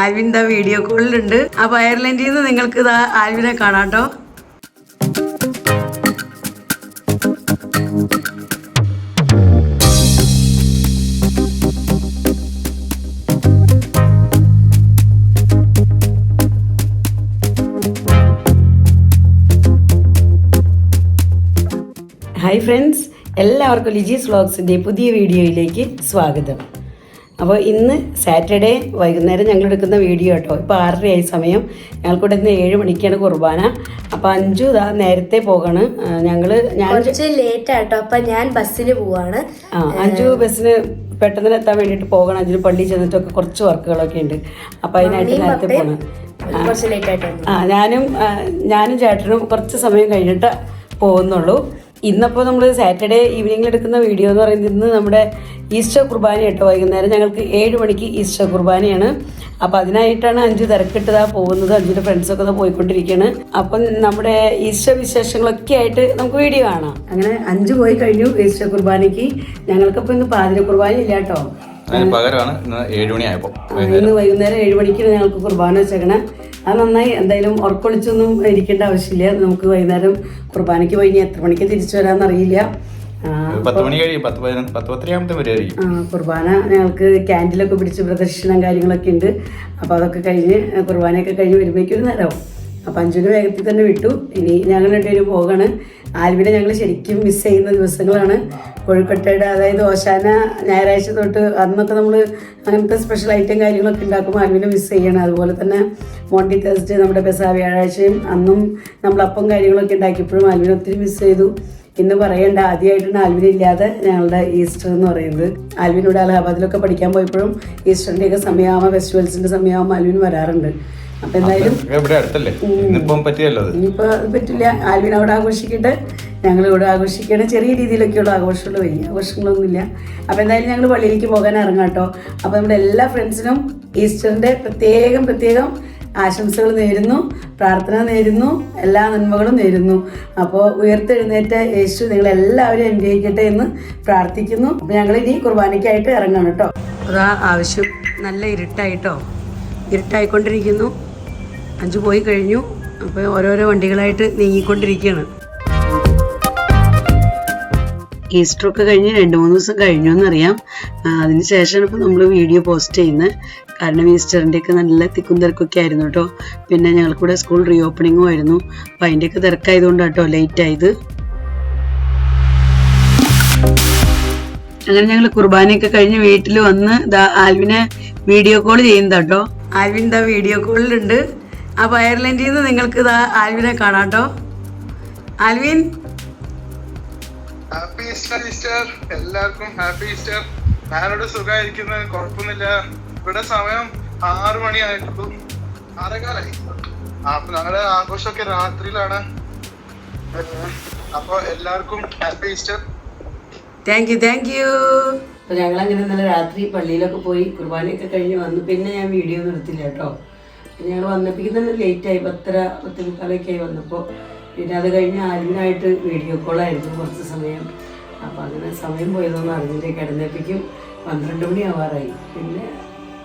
Alvin ദാ video കോളിലുണ്ട്. അപ്പൊ അയർലൻഡിൽ നിന്ന് നിങ്ങൾക്ക് ഇതാ ആൽവിനെ കാണാട്ടോ ഹായ് ഫ്രണ്ട്സ് എല്ലാവർക്കും ലിജീസ് വ്ളോഗ്സിന്റെ പുതിയ വീഡിയോയിലേക്ക് സ്വാഗതം. അപ്പോൾ ഇന്ന് സാറ്റർഡേ വൈകുന്നേരം ഞങ്ങൾ എടുക്കുന്ന വീഡിയോ കേട്ടോ. ഇപ്പോൾ ആറരയായി സമയം. ഞങ്ങൾക്കിവിടെ ഇന്ന് ഏഴ് മണിക്കാണ് കുർബാന. അപ്പോൾ അഞ്ചു ഇതാ നേരത്തെ പോകണ്. ഞങ്ങൾ ഞാൻ ലേറ്റ് ആട്ടോ. അപ്പം ഞാൻ ബസ്സിന് പോവാണ്. ആ അഞ്ചു ബസ്സിന് പെട്ടെന്ന് എത്താൻ വേണ്ടിയിട്ട് പോകണം. അഞ്ചിന് പള്ളി ചെന്നിട്ടൊക്കെ കുറച്ച് വർക്കുകളൊക്കെ ഉണ്ട്. അപ്പോൾ അതിനായിട്ട് നേരത്തെ പോകണം ആ. ഞാനും ഞാനും ചേട്ടനും കുറച്ച് സമയം കഴിഞ്ഞിട്ട് പോകുന്നുള്ളൂ. ഇന്നപ്പോൾ നമ്മൾ സാറ്റർഡേ ഈവനിങ്ങിൽ എടുക്കുന്ന വീഡിയോ എന്ന് പറയുന്നത് ഇന്ന് നമ്മുടെ ഈസ്റ്റർ കുർബാന ഇട്ട് വൈകുന്നേരം ഞങ്ങൾക്ക് ഏഴ് മണിക്ക് ഈസ്റ്റർ കുർബാനയാണ്. അപ്പം അതിനായിട്ടാണ് അഞ്ചു തിരക്കിട്ടതാ പോകുന്നത്. അഞ്ചിന്റെ ഫ്രണ്ട്സൊക്കെ ഇതാ പോയിക്കൊണ്ടിരിക്കുകയാണ് അപ്പം നമ്മുടെ ഈസ്റ്റർ വിശേഷങ്ങളൊക്കെ ആയിട്ട് നമുക്ക് വീഡിയോ കാണാം. അങ്ങനെ അഞ്ച് പോയി കഴിഞ്ഞു ഈസ്റ്റർ കുർബാനയ്ക്ക്. ഞങ്ങൾക്കപ്പോൾ ഇന്ന് പാതിര കുർബാന ഇല്ല കേട്ടോ. പകരമാണ് ഇന്ന് ഏഴ് മണിയായപ്പോൾ ഇന്ന് വൈകുന്നേരം. ഏഴ് മണിക്ക് ഞങ്ങൾക്ക് കുർബാന വെച്ചേക്കണേ. അത് നന്നായി എന്തായാലും ഉറക്കൊളിച്ചൊന്നും ഇരിക്കേണ്ട ആവശ്യമില്ല. നമുക്ക് വൈകുന്നേരം കുർബാനയ്ക്ക് പോയി ഇനി എത്ര മണിക്ക് തിരിച്ചു വരാമെന്നറിയില്ല പത്ത് മണി കഴിയും. പത്ത് പത്ത് പത്തരയാകുമ്പോൾ വരുമായിരിക്കും കുർബാന ഞങ്ങൾക്ക് ക്യാൻഡിലൊക്കെ പിടിച്ച് പ്രദർശനം കാര്യങ്ങളൊക്കെ ഉണ്ട്. അപ്പോൾ അതൊക്കെ കഴിഞ്ഞ് കുർബാനയൊക്കെ കഴിഞ്ഞ് വരുമ്പോഴേക്കും ഒരു നേരമാവും അപ്പോൾ അഞ്ചുവിന് വേഗത്തിൽ തന്നെ വിട്ടു. ഇനി ഞങ്ങൾ രണ്ടുപേരും പോകാണ്. ആൽവിനെ ഞങ്ങൾ ശരിക്കും മിസ് ചെയ്യുന്ന ദിവസങ്ങളാണ്. കോഴിക്കോട്ടയുടെ അതായത് ഓശാന ഞായറാഴ്ച തൊട്ട് അന്നൊക്കെ നമ്മൾ അങ്ങനത്തെ സ്പെഷ്യൽ ഐറ്റം കാര്യങ്ങളൊക്കെ ഉണ്ടാക്കുമ്പോൾ ആൽവിനെ മിസ് ചെയ്യണം. അതുപോലെ തന്നെ മോണ്ടി തേഴ്സ്ഡേ നമ്മുടെ പെസാ വ്യാഴാഴ്ചയും അന്നും നമ്മൾ അപ്പം കാര്യങ്ങളൊക്കെ ഉണ്ടാക്കിയപ്പോഴും ആൽവിനെ ഒത്തിരി മിസ് ചെയ്തു. ഇന്ന് പറയേണ്ട ആദ്യമായിട്ടാണ് ആൽവിൻ ഇല്ലാതെ ഞങ്ങളുടെ ഈസ്റ്റർ എന്ന് പറയുന്നത്. ആൽവിനോട് അലഹാബാദിലൊക്കെ പഠിക്കാൻ പോയപ്പോഴും ഈസ്റ്ററിന്റെ ഒക്കെ സമയമാകുമ്പോൾ ഫെസ്റ്റിവൽസിന്റെ സമയമാകുമ്പോൾ ആൽവിൻ വരാറുണ്ട്. അപ്പൊ എന്തായാലും ഇനിയിപ്പോ പറ്റില്ല. ആൽവിൻ അവിടെ ആഘോഷിക്കട്ടെ. ഞങ്ങൾ ഇവിടെ ആഘോഷിക്കണം ചെറിയ രീതിയിലൊക്കെയുള്ള ആഘോഷങ്ങൾ വലിയ ആഘോഷങ്ങളൊന്നുമില്ല. അപ്പോൾ എന്തായാലും ഞങ്ങൾ പള്ളിയിലേക്ക് പോകാൻ ഇറങ്ങാം കേട്ടോ. അപ്പോൾ നമ്മുടെ എല്ലാ ഫ്രണ്ട്സിനും ഈസ്റ്ററിന്റെ പ്രത്യേകം പ്രത്യേകം ആശംസകൾ നേരുന്നു പ്രാർത്ഥന നേരുന്നു എല്ലാ നന്മകളും നേരുന്നു. അപ്പോൾ ഉയർത്തെഴുന്നേറ്റ യേശു നിങ്ങളെല്ലാവരും അനുഗ്രഹിക്കട്ടെ എന്ന് പ്രാർത്ഥിക്കുന്നു. അപ്പോൾ ഇനി കുർബാനയ്ക്കായിട്ട് ഇറങ്ങണം കേട്ടോ. അതാ ആവശ്യം. നല്ല ഇരുട്ടായിട്ടോ. ഇരുട്ടായിക്കൊണ്ടിരിക്കുന്നു. അഞ്ചു പോയി കഴിഞ്ഞു. അപ്പോൾ ഓരോരോ വണ്ടികളായിട്ട് നീങ്ങിക്കൊണ്ടിരിക്കുകയാണ്. ഈസ്റ്റർ ഒക്കെ കഴിഞ്ഞ് രണ്ട് മൂന്ന് ദിവസം കഴിഞ്ഞു എന്നറിയാം. അതിന് ശേഷമാണ് ഇപ്പോൾ നമ്മൾ വീഡിയോ പോസ്റ്റ് ചെയ്യുന്നത്. കാരണം ഈസ്റ്ററിന്റെ ഒക്കെ നല്ല തിക്കും തിരക്കൊക്കെ ആയിരുന്നു കേട്ടോ. പിന്നെ ഞങ്ങൾക്കൂടെ സ്കൂൾ റീ ഓപ്പണിങ്ങും ആയിരുന്നു. അപ്പം അതിന്റെയൊക്കെ തിരക്കായതുകൊണ്ട് കേട്ടോ ലേറ്റ് ആയത്. അങ്ങനെ ഞങ്ങൾ കുർബാനയൊക്കെ കഴിഞ്ഞ് വീട്ടിൽ വന്ന് ദാ ആൽവിനെ വീഡിയോ കോൾ ചെയ്യുന്നത് കേട്ടോ. ആൽവിൻ ദാ വീഡിയോ കോളിലുണ്ട് അപ്പോൾ അയർലൻഡിൽ നിന്ന് നിങ്ങൾക്ക് ദാ ആൽവിനെ കാണാം കേട്ടോ. ആൽവിൻ. ഹാപ്പി ഈസ്റ്റർ ഈസ്റ്റർ എല്ലാവർക്കും ഹാപ്പി ഈസ്റ്റർ ഞാനിവിടെ സുഖമായിരിക്കുന്നത് കുഴപ്പമൊന്നുമില്ല. ഇവിടെ സമയം ആറു മണിയായിട്ടുള്ളൂ ആറേകാലായി. അപ്പൊ ഞങ്ങളുടെ ആഘോഷമൊക്കെ രാത്രിയിലാണ്. അപ്പൊ എല്ലാവർക്കും happy Easter. Thank you thank you അപ്പൊ ഞങ്ങൾ അങ്ങനെ ഇന്നലെ രാത്രി പള്ളിയിലൊക്കെ പോയി കുർബാനയൊക്കെ കഴിഞ്ഞ് വന്നു. പിന്നെ ഞാൻ വീഡിയോ നിർത്തില്ല കേട്ടോ. ഞങ്ങൾ വന്നപ്പോഴേക്കും തന്നെ ലേറ്റായി പത്തര പത്തരക്കാലൊക്കെ ആയി വന്നപ്പോൾ പിന്നെ അത് കഴിഞ്ഞ് ആൽവിനായിട്ട് വീഡിയോ കോളായിരുന്നു കുറച്ച് സമയം. അപ്പോൾ അങ്ങനെ സമയം പോയതൊന്നും അറിഞ്ഞില്ല കിടന്നപ്പോഴേക്കും പന്ത്രണ്ട് മണി ആവാറായി. പിന്നെ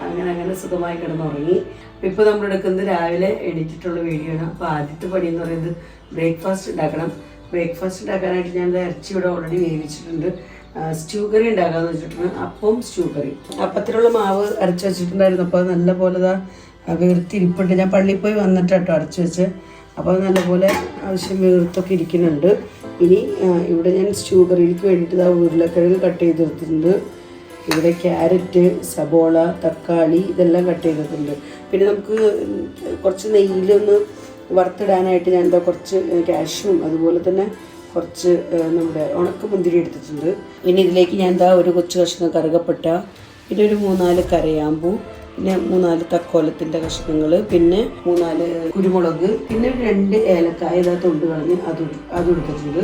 അങ്ങനെ അങ്ങനെ സുഖമായി കിടന്നുറങ്ങി. അപ്പോൾ ഇപ്പോൾ നമ്മൾ എടുക്കുന്നത് രാവിലെ എഡിറ്റിട്ടുള്ള വീഡിയോ ആണ്. അപ്പോൾ ആദ്യത്തെ പണി എന്ന് പറയുന്നത് ബ്രേക്ക്ഫാസ്റ്റ് ഉണ്ടാക്കണം. ബ്രേക്ക്ഫാസ്റ്റ് ഉണ്ടാക്കാനായിട്ട് ഞാൻ ഇറച്ചി ഇവിടെ ഓൾറെഡി വേവിച്ചിട്ടുണ്ട്. സ്റ്റൂ കറി ഉണ്ടാക്കാന്ന് വെച്ചിട്ടുണ്ട്. അപ്പവും സ്റ്റൂ കറി അപ്പത്തിനുള്ള മാവ് അരച്ച് വെച്ചിട്ടുണ്ടായിരുന്നു. അപ്പോൾ അത് നല്ല പോലെ ഇതാ വീർത്തിരിപ്പുണ്ട് ഞാൻ പള്ളിയിൽ പോയി വന്നിട്ട് കേട്ടോ അരച്ച് വെച്ച്. അപ്പോൾ നല്ലപോലെ ആവശ്യം വീർത്തൊക്കെ ഇരിക്കുന്നുണ്ട്. ഇനി ആ, ഇവിടെ ഞാൻ സ്റ്റൂ കറിക്ക് വേണ്ടിയിട്ട് ഇതാ ഉരുളക്കിഴങ്ങ് കട്ട് ചെയ്തെടുത്തിട്ടുണ്ട് ഇവിടെ ക്യാരറ്റ് സബോള തക്കാളി ഇതെല്ലാം കട്ട് ചെയ്തിട്ടുണ്ട്. പിന്നെ നമുക്ക് കുറച്ച് നെയ്യിലൊന്ന് വറുത്തിടാനായിട്ട് ഞാൻ എന്താ കുറച്ച് കാഷ്യും അതുപോലെ തന്നെ കുറച്ച് നമ്മുടെ ഉണക്ക മുന്തിരി എടുത്തിട്ടുണ്ട്. ഇനി ഇതിലേക്ക് ഞാൻ എന്താ ഒരു കൊച്ചു കഷ്ണം കറുകപ്പെട്ട പിന്നെ ഒരു മൂന്നാൽ കരയാമ്പൂ പിന്നെ മൂന്നാൽ തക്കോലത്തിന്റെ കഷ്ണങ്ങൾ പിന്നെ മൂന്നാൽ കുരുമുളക് പിന്നെ രണ്ട് ഏലക്കായ ഇതാ തൊണ്ട് കളഞ്ഞ് അത് അത് എടുത്തിട്ടുണ്ട്.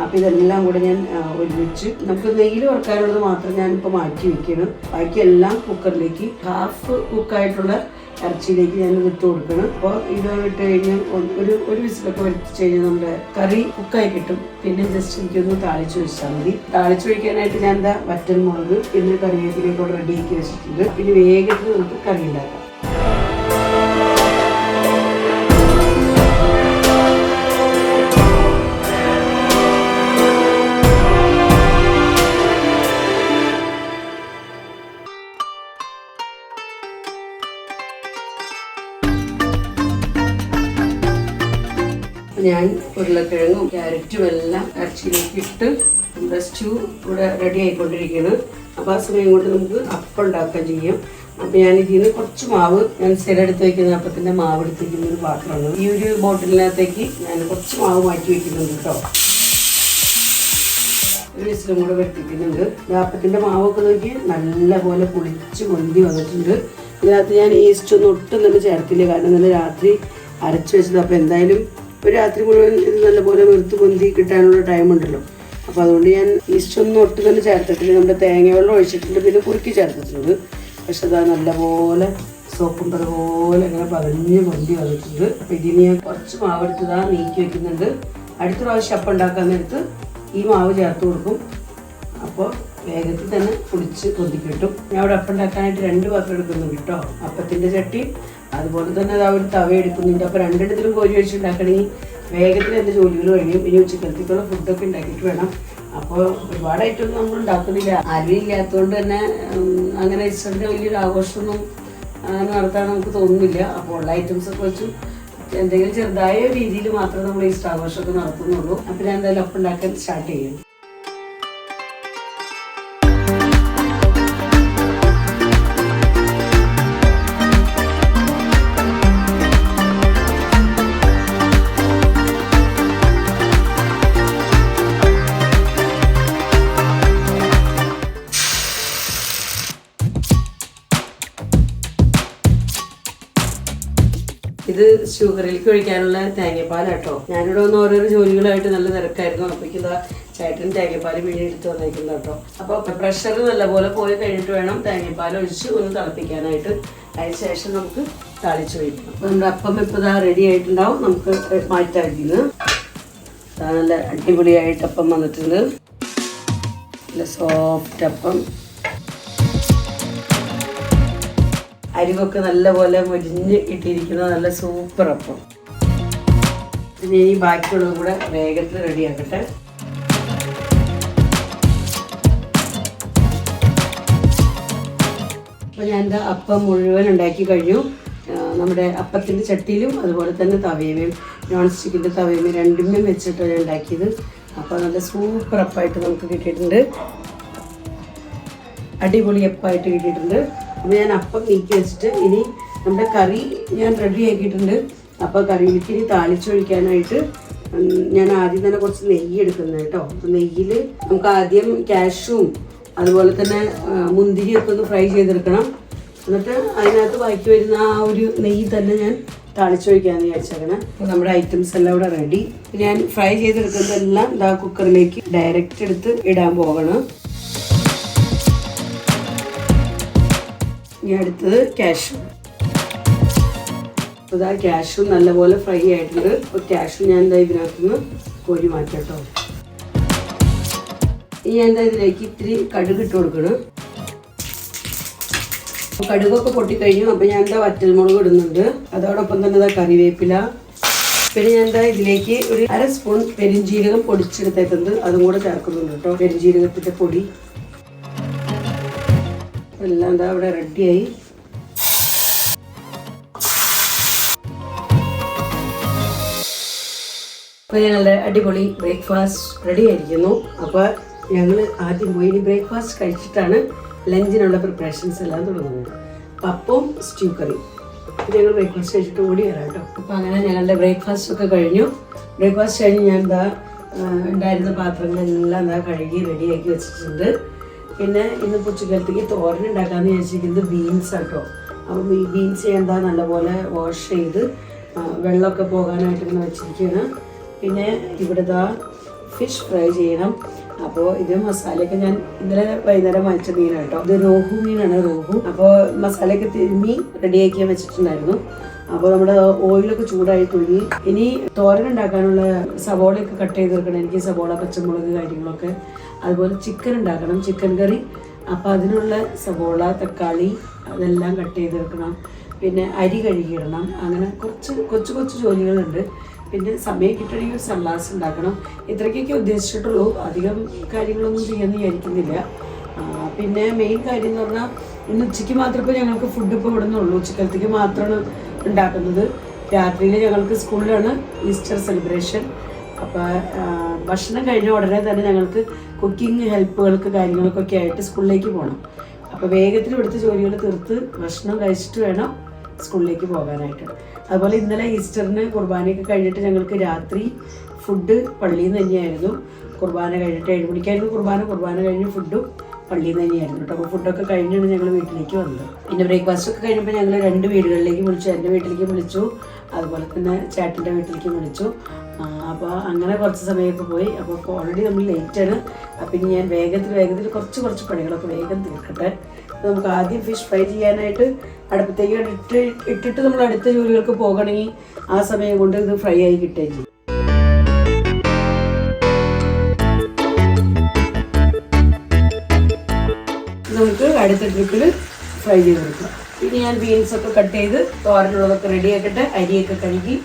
അപ്പോൾ ഇതെല്ലാം കൂടെ ഞാൻ ഒരുമിച്ച് നമുക്ക് നെയ്യിൽ വറുക്കാനുള്ളത് മാത്രം ഞാനിപ്പോൾ മാറ്റി വെക്കണം. ബാക്കി എല്ലാം കുക്കറിലേക്ക് ഹാഫ് കുക്കായിട്ടുള്ള ഇറച്ചിയിലേക്ക് ഞാൻ ഇട്ട് കൊടുക്കണം. അപ്പോൾ ഇത് ഇട്ട് കഴിഞ്ഞാൽ ഒരു ഒരു വിസിലൊക്കെ വരച്ച് കഴിഞ്ഞാൽ നമ്മുടെ കറി കുക്കായി കിട്ടും. പിന്നെ ജസ്റ്റ് എനിക്കൊന്ന് താളിച്ച് വെച്ചാൽ മതി. താളിച്ച് ഒഴിക്കാനായിട്ട് ഞാൻ എന്താ വറ്റൻ മുളക് പിന്നെ കറിവേപ്പിലേക്ക് റെഡിയാക്കി വെച്ചിട്ടുണ്ട്. പിന്നെ വേഗത്തിൽ നമുക്ക് കറി ഉണ്ടാക്കാം. ഉരുളക്കിഴങ്ങും ക്യാരറ്റും എല്ലാം ഇറച്ചിയിലേക്ക് ഇട്ട് നമ്മുടെ സ്റ്റൂ ഇവിടെ റെഡി ആയിക്കൊണ്ടിരിക്കുകയാണ് അപ്പോൾ ആ സമയം കൊണ്ട് നമുക്ക് അപ്പം ഉണ്ടാക്കാൻ ചെയ്യാം. അപ്പോൾ ഞാൻ ഇതിൽ നിന്ന് കുറച്ച് മാവ് ഞാൻ സ്ഥിരം എടുത്ത് വെക്കുന്ന അപ്പത്തിന്റെ മാവ് എടുത്ത് വയ്ക്കുന്ന ഒരു പാത്രമാണ്. ഈ ഒരു ബോട്ടിലിനകത്തേക്ക് ഞാൻ കുറച്ച് മാവ് മാറ്റി വയ്ക്കുന്നുണ്ട് കേട്ടോ. ഒരു വിസിലും കൂടെ വെട്ടിക്കുന്നുണ്ട്. അപ്പത്തിന്റെ മാവൊക്കെ നോക്കി നല്ലപോലെ പുളിച്ച് പൊന്തി വന്നിട്ടുണ്ട്. ഇതിനകത്ത് ഞാൻ ഈസ്റ്റ് ഒന്നും ഒട്ടും തന്നെ ചേർത്തില്ല കാരണം ഇന്നലെ രാത്രി അരച്ച് വെച്ചത്. അപ്പോൾ എന്തായാലും ഒരു രാത്രി മുഴുവൻ ഇത് നല്ലപോലെ വെറുത്ത് പൊന്തി കിട്ടാനുള്ള ടൈം ഉണ്ടല്ലോ. അപ്പോൾ അതുകൊണ്ട് ഞാൻ ഈസ്റ്റ് ഒന്നും ഒട്ടും തന്നെ ചേർത്തിട്ടില്ല. നമ്മുടെ തേങ്ങ വെള്ളം ഒഴിച്ചിട്ടുണ്ട് പിന്നെ കുറുക്കി ചേർത്തിട്ടുണ്ട്. പക്ഷെ അതാ നല്ലപോലെ സോപ്പും പോലെ ഇങ്ങനെ പതഞ്ഞ് പൊന്തി വന്നിട്ടുണ്ട്. അപ്പോൾ ഇതിന് ഞാൻ കുറച്ച് നീക്കി വെക്കുന്നുണ്ട്. അടുത്ത പ്രാവശ്യം അപ്പം ഉണ്ടാക്കാൻ നേരത്ത് ഈ മാവ് ചേർത്ത് കൊടുക്കും. അപ്പോൾ വേഗത്തിൽ തന്നെ പൊടിച്ച് പൊന്തി കിട്ടും ഞാൻ അവിടെ അപ്പം ഉണ്ടാക്കാനായിട്ട് രണ്ട് പാത്രം എടുക്കുന്നുണ്ട് കേട്ടോ. അപ്പത്തിന്റെ ചട്ടി അതുപോലെ തന്നെ അത് ഒരു തവ എടുക്കുന്നുണ്ട്. അപ്പോൾ രണ്ടിടത്തിലും കോരി വെച്ച് ഉണ്ടാക്കണമെങ്കിൽ വേഗത്തിൽ എന്റെ ജോലികൾ കഴിയും. ഇനി ഉച്ചക്കലത്തേക്കുള്ള ഫുഡൊക്കെ ഉണ്ടാക്കിയിട്ട് വേണം. അപ്പോൾ ഒരുപാടായിട്ടൊന്നും നമ്മൾ ഉണ്ടാക്കുന്നില്ല. ആരും ഇല്ലാത്തതുകൊണ്ട് തന്നെ അങ്ങനെ ഈസ്റ്ററിന്റെ വലിയൊരു ആഘോഷമൊന്നും അങ്ങനെ നടത്താൻ നമുക്ക് തോന്നുന്നില്ല. അപ്പോൾ ഉള്ള ഐറ്റംസ് ഒക്കെ വെച്ചും എന്തെങ്കിലും ചെറുതായ രീതിയിൽ മാത്രമേ നമ്മൾ ഈസ്റ്റർ ആഘോഷമൊക്കെ നടത്തുന്നുള്ളൂ. അപ്പോൾ ഞാൻ എന്തായാലും അപ്പം ഉണ്ടാക്കാൻ സ്റ്റാർട്ട് ചെയ്യും. ഇത് ഷുഗറിലേക്ക് ഒഴിക്കാനുള്ള തേങ്ങാപ്പാലാട്ടോ. ഞാനിവിടെ വന്ന് ഓരോരോ ജോലികളായിട്ട് നല്ല തിരക്കായിരുന്നു. അപ്പോഴേക്കും ഇതാ ചേട്ടൻ തേങ്ങാപ്പാൽ പിഴിഞ്ഞ് എടുത്ത് വന്നേക്കുന്നത് കേട്ടോ അപ്പോൾ പ്രഷർ നല്ലപോലെ പോയി കഴിഞ്ഞിട്ട് വേണം തേങ്ങാപ്പാൽ ഒഴിച്ച് ഒന്ന് തിളപ്പിക്കാനായിട്ട്. അതിന് ശേഷം നമുക്ക് താളിച്ച് ഒഴിക്കണം നമ്മുടെ അപ്പം ഇപ്പം ഇതാ റെഡി ആയിട്ടുണ്ടാവും. നമുക്ക് മാറ്റാക്കിന്ന് നല്ല അടിപൊളിയായിട്ട് അപ്പം വന്നിട്ടുണ്ട്. നല്ല സോഫ്റ്റ് അപ്പം. അരിവൊക്കെ നല്ലപോലെ മൊരിഞ്ഞ് ഇട്ടിരിക്കുന്ന നല്ല സൂപ്പർ അപ്പം. ഇനി ഈ ബാക്കിയുള്ളത് കൂടെ വേഗത്തിൽ റെഡിയാക്കട്ടെ. അപ്പോൾ ഞാൻ എന്റെ അപ്പം മുഴുവൻ ഉണ്ടാക്കി കഴിഞ്ഞു. നമ്മുടെ അപ്പത്തിന്റെ ചട്ടിയിലും അതുപോലെ തന്നെ തവയമേയും നോൺ സ്റ്റിക്കിന്റെ തവയമേയും രണ്ടുമേയും ഞാൻ ഉണ്ടാക്കിയത്. അപ്പോൾ നല്ല സൂപ്പർ അപ്പമായിട്ട് നമുക്ക് കിട്ടിയിട്ടുണ്ട്. അടിപൊളി അപ്പമായിട്ട് കിട്ടിയിട്ടുണ്ട്. അപ്പോൾ ഞാൻ അപ്പം നീക്കി വെച്ചിട്ട് ഇനി നമ്മുടെ കറി ഞാൻ റെഡി ആക്കിയിട്ടുണ്ട് അപ്പോൾ കറിയിലേക്ക് ഇനി താളിച്ചൊഴിക്കാനായിട്ട് ഞാൻ ആദ്യം തന്നെ കുറച്ച് നെയ്യ് എടുക്കുന്നത് കേട്ടോ. അപ്പോൾ നെയ്യിൽ നമുക്ക് ആദ്യം കാഷും അതുപോലെ തന്നെ മുന്തിരിയൊക്കെ ഒന്ന് ഫ്രൈ ചെയ്തെടുക്കണം. എന്നിട്ട് അതിനകത്ത് ബാക്കി വരുന്ന ആ ഒരു നെയ്യ് തന്നെ ഞാൻ താളിച്ചൊഴിക്കാമെന്ന് വിചാരിച്ചേക്കണം. അപ്പോൾ നമ്മുടെ ഐറ്റംസ് എല്ലാം ഇവിടെ റെഡി. ഞാൻ ഫ്രൈ ചെയ്തെടുക്കുന്നതെല്ലാം ഇതാ കുക്കറിലേക്ക് ഡയറക്റ്റ് എടുത്ത് ഇടാൻ പോകണം ഇനി അടുത്തത് കാഷ്യൂ അപ്പോൾ കാഷ്യൂ നല്ലപോലെ ഫ്രൈ ആയിട്ടുണ്ട്. അപ്പോൾ ക്യാഷു ഞാൻ എന്താ ഇതിനകത്തുനിന്ന് കോരി മാറ്റാം കേട്ടോ ഇനി ഞാൻ എന്താ ഇതിലേക്ക് ഇത്തിരി കടുക് ഇട്ട് കൊടുക്കണം. അപ്പോൾ കടുകൊക്കെ പൊട്ടിക്കഴിഞ്ഞു. അപ്പോൾ ഞാൻ എന്താ വറ്റൽമുളക് ഇടുന്നുണ്ട്. അതോടൊപ്പം തന്നെ ഇതാ കറിവേപ്പില. പിന്നെ ഞാൻ എന്താ ഇതിലേക്ക് ഒരു അര സ്പൂൺ പെരിഞ്ജീരകം പൊടിച്ചെടുത്തേക്കുന്നത് അതും കൂടെ ചേർക്കുന്നുണ്ട് കേട്ടോ. പെരിഞ്ജീരകത്തിന്റെ പൊടി. എല്ലാം എന്താ ഇവിടെ റെഡിയായി. അപ്പോൾ ഞങ്ങളുടെ അടിപൊളി ബ്രേക്ക്ഫാസ്റ്റ് റെഡി ആയിരിക്കുന്നു. അപ്പോൾ ഞങ്ങൾ ആദ്യം പോയി ഇനി ബ്രേക്ക്ഫാസ്റ്റ് കഴിച്ചിട്ടാണ് ലഞ്ചിനുള്ള പ്രിപ്പറേഷൻസ് എല്ലാം തുടങ്ങുന്നത്. പപ്പും സ്റ്റ്യൂ കറി ഞങ്ങൾ ബ്രേക്ക്ഫാസ്റ്റ് കഴിച്ചിട്ട് ഓടി വരാം കേട്ടോ. അപ്പോൾ അങ്ങനെ ഞങ്ങളുടെ ബ്രേക്ക്ഫാസ്റ്റ് ഒക്കെ കഴിഞ്ഞു. ബ്രേക്ക്ഫാസ്റ്റ് കഴിഞ്ഞ് ഞാൻ എന്താ ഉണ്ടായിരുന്ന പാത്രങ്ങളെല്ലാം എന്താ കഴുകി റെഡിയാക്കി വെച്ചിട്ടുണ്ട്. പിന്നെ ഇന്ന് ഉച്ചക്കലത്തേക്ക് തോരൻ ഉണ്ടാക്കാമെന്ന് വിചാരിച്ചിരിക്കുന്നത് ബീൻസ് കേട്ടോ അപ്പം ഈ ബീൻസ് എന്താ നല്ലപോലെ വാഷ് ചെയ്ത് വെള്ളമൊക്കെ പോകാനായിട്ട് ഇങ്ങനെ വെച്ചിരിക്കുകയാണ്. പിന്നെ ഇവിടുത്തെ ഫിഷ് ഫ്രൈ ചെയ്യണം. അപ്പോൾ ഇത് മസാലയൊക്കെ ഞാൻ ഇന്നലെ വൈകുന്നേരം വാങ്ങിച്ച മീനാണ് കേട്ടോ ഇത് റോഹു മീനാണ് റോഹു. അപ്പോൾ മസാലയൊക്കെ തിരുമ്മി റെഡിയാക്കി വെച്ചിട്ടുണ്ടായിരുന്നു. അപ്പോൾ നമ്മുടെ ഓയിലൊക്കെ ചൂടായി തുടങ്ങി ഇനി തോരൻ ഉണ്ടാക്കാനുള്ള സവോളയൊക്കെ കട്ട് ചെയ്ത് വെക്കണം എനിക്ക് സവോള പച്ചമുളക് കാര്യങ്ങളൊക്കെ. അതുപോലെ ചിക്കൻ ഉണ്ടാക്കണം. Chicken curry. അപ്പോൾ അതിനുള്ള സവോള തക്കാളി അതെല്ലാം കട്ട് ചെയ്തെടുക്കണം പിന്നെ അരി കഴുകിയിടണം. അങ്ങനെ കുറച്ച് കൊച്ചു കൊച്ചു ജോലികളുണ്ട്. പിന്നെ സമയം കിട്ടണമെങ്കിൽ ഒരു സല്ലാസ് ഉണ്ടാക്കണം. ഇത്രയ്ക്കൊക്കെ ഉദ്ദേശിച്ചിട്ടുള്ളൂ. അധികം കാര്യങ്ങളൊന്നും ചെയ്യാമെന്ന് വിചാരിക്കുന്നില്ല. പിന്നെ മെയിൻ കാര്യം എന്ന് പറഞ്ഞാൽ ഇന്ന് ഉച്ചയ്ക്ക് മാത്രമേ ഞങ്ങൾക്ക് ഫുഡ് ഇപ്പോൾ ഇവിടെ നിന്നുള്ളൂ ഉച്ചക്കലത്തേക്ക് മാത്രമാണ് ഉണ്ടാക്കുന്നത്. രാത്രിയിൽ ഞങ്ങൾക്ക് സ്കൂളിലാണ് ഈസ്റ്റർ സെലിബ്രേഷൻ അപ്പോൾ ഭക്ഷണം കഴിഞ്ഞ ഉടനെ തന്നെ ഞങ്ങൾക്ക് കുക്കിംഗ് ഹെൽപ്പുകൾക്ക് കാര്യങ്ങൾക്കൊക്കെ ആയിട്ട് സ്കൂളിലേക്ക് പോകണം അപ്പോൾ വേഗത്തിൽ ഇവിടുത്തെ ജോലികൾ തീർത്ത് ഭക്ഷണം കഴിച്ചിട്ട് വേണം സ്കൂളിലേക്ക് പോകാനായിട്ട്. അതുപോലെ ഇന്നലെ ഈസ്റ്ററിന് കുർബാനയൊക്കെ കഴിഞ്ഞിട്ട് ഞങ്ങൾക്ക് രാത്രി ഫുഡ് പള്ളിയിൽ നിന്ന് തന്നെയായിരുന്നു. കുർബാന കഴിഞ്ഞിട്ട് ഏഴ് മണിക്കായിരുന്നു കുർബാന. കുർബാന കഴിഞ്ഞ് ഫുഡും പള്ളിയിൽ നിന്ന് തന്നെയായിരുന്നു കേട്ടോ. അപ്പോൾ ഫുഡൊക്കെ കഴിഞ്ഞാണ് ഞങ്ങൾ വീട്ടിലേക്ക് വന്നത്. പിന്നെ ബ്രേക്ക്ഫാസ്റ്റ് ഒക്കെ കഴിഞ്ഞപ്പോൾ ഞങ്ങൾ രണ്ട് വീടുകളിലേക്ക് വിളിച്ചു. എന്റെ വീട്ടിലേക്ക് വിളിച്ചു. അതുപോലെ തന്നെ ചേട്ടന്റെ വീട്ടിലേക്ക് വിളിച്ചു. അപ്പോൾ അങ്ങനെ കുറച്ച് സമയമൊക്കെ പോയി. അപ്പോൾ ഓൾറെഡി നമ്മൾ ലേറ്റാണ് അപ്പം ഇനി ഞാൻ വേഗത്തിൽ വേഗത്തിൽ കുറച്ച് കുറച്ച് പണികളൊക്കെ വേഗം തീർക്കട്ടെ. നമുക്ക് ആദ്യം ഫിഷ് ഫ്രൈ ചെയ്യാനായിട്ട് അടുപ്പത്തേക്ക് ഇട്ട് ഇട്ടിട്ട് നമ്മൾ അടുത്ത ജോലികൾക്ക് പോകണമെങ്കിൽ ആ സമയം കൊണ്ട് ഇത് ഫ്രൈ ആയി കിട്ടുകയും ചെയ്യും. നമുക്ക് അടുത്ത ട്രിപ്പിൽ ഫ്രൈ ചെയ്ത് കൊടുക്കാം. ഇനി ഞാൻ ബീൻസ് ഒക്കെ കട്ട് ചെയ്ത് തോരനുള്ളതൊക്കെ റെഡിയാക്കട്ടെ അരിയൊക്കെ കഴുകി